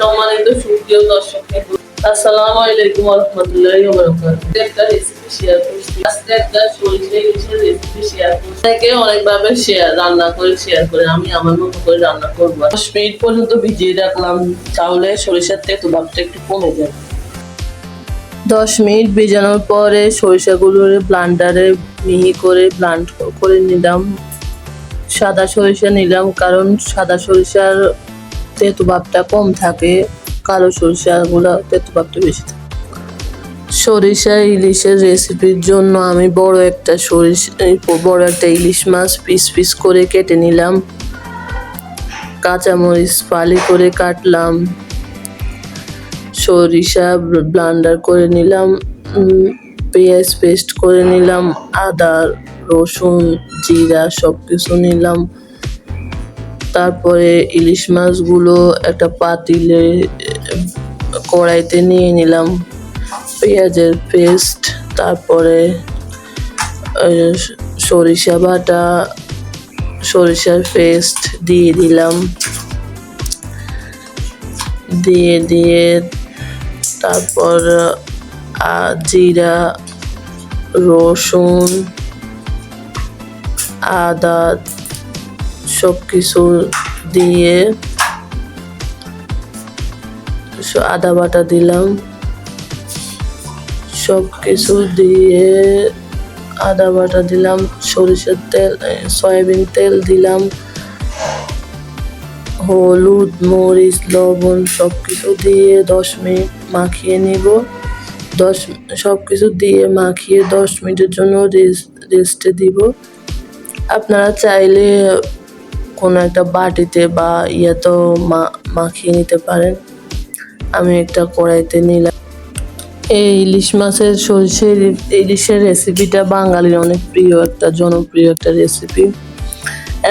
সম্মানিত সুপ্রিয় আলাইকুম একটা রেসিপি শেয়ার করছি। আজকে একটা রেসিপি শেয়ার করছি। অনেকে অনেকভাবে শেয়ার রান্না করে শেয়ার করে। আমি আমার মতো করে রান্না মিনিট পর্যন্ত ভিজিয়ে রাখলাম। সরিষার ভাবটা একটু কমে যাবে। দশ মিনিট ভেজানোর পরে সরিষাগুলো ব্লান্ডারে মিহি করে ব্লান্ড করে নিলাম। সাদা সরিষা নিলাম। কারণ সাদা সরিষার তেতো ভাবটা কম থাকে, কালো সরিষাগুলো তেতো ভাবটা বেশি থাকে। সরিষা, ইলিশের রেসিপির জন্য আমি বড় একটা সরিষা বড় একটা ইলিশ মাছ পিস পিস করে কেটে নিলাম। কাঁচামরিচ ফালি করে কাটলাম। সরিষা ব্লান্ডার করে নিলাম। পেঁয়াজ পেস্ট করে নিলাম। আদা, রসুন, জিরা সব কিছু নিলাম। তারপরে ইলিশ মাছগুলো একটা পাতিলে কড়াইতে নিয়ে নিলাম। পেঁয়াজের পেস্ট, তারপরে সরিষা বাটা, সরিষার পেস্ট দিয়ে দিলাম। দিয়ে দিয়ে, তারপর জিরা, রসুন, আদা সব কিছু দিয়ে আদা বাটা দিলাম। সব কিছু দিয়ে আদা বাটা দিলাম, সরিষার তেল সয়াবিন তেল দিলাম, হলুদ, মরিচ, লবণ সব কিছু দিয়ে দশ মিনিট মাখিয়ে নিব। দশ সব কিছু দিয়ে মাখিয়ে দশ মিনিটের জন্য রেস্টে দিব। আপনারা চাইলে কোনো একটা বাটিতে বা ইয়েতেও মাখিয়ে নিতে পারেন। আমি একটা কড়াইতে নিলাম। এই ইলিশ মাছের সরষের ইলিশের রেসিপিটা বাঙালির অনেক প্রিয় একটা, জনপ্রিয় একটা রেসিপি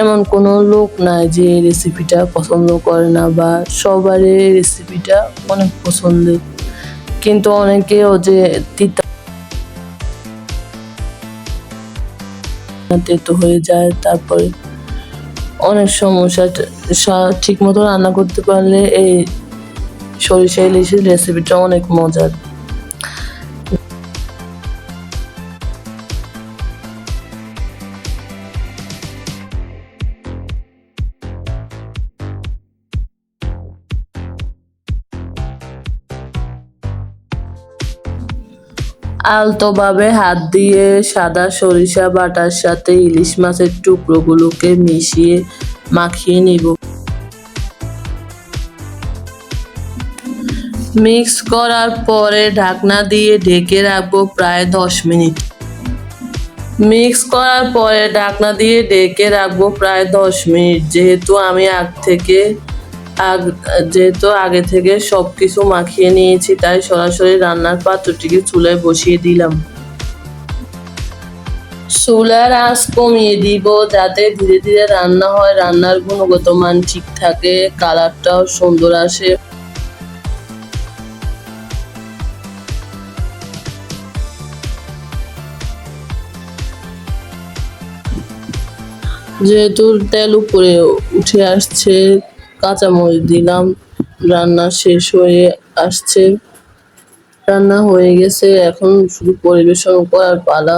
এমন কোনো লোক নাই যে এই রেসিপিটা পছন্দ করে না বা সবারই এই রেসিপিটা অনেক পছন্দের। কিন্তু অনেকেও যে তিতা তেতো হয়ে যায়, তারপরে অনেক সমস্যা ঠিক মতো রান্না করতে পারলে এই সরিষা ইলিশের রেসিপিটা অনেক মজার। আলতোভাবে হাত দিয়ে সাদা সরিষা বাটার সাথে ইলিশ মাছের টুকরোগুলোকে মিশিয়ে মাখিয়ে নিব। মিক্স করার পরে ঢাকনা দিয়ে ঢেকে রাখব প্রায় দশ মিনিট। মিক্স করার পরে ঢাকনা দিয়ে ঢেকে রাখব প্রায় দশ মিনিট, যেহেতু আমি আগ থেকে যেহেতু আগে থেকে সব কিছু মাখিয়ে নিয়েছি, তাই সরাসরি রান্নার পাত্রটিকে চুলায় বসিয়ে দিলাম। চুলার আঁচ কমিয়ে দিব যাতে ধীরে ধীরে রান্না হয়, রান্নার গুণগত মান ঠিক থাকে, কালারটাও সুন্দর আসে। যেহেতু তেল উপরে উঠে আসছে কাঁচামরিচ দিলাম। রান্না শেষ হয়ে আসছে। রান্না হয়ে গেছে। এখন শুধু পরিবেশন করার পালা।